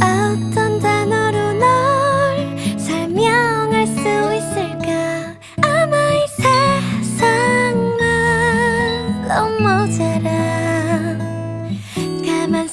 어떤 단어로 널 설명할 수 있을까? 아마 세상만 너무 잘아 가만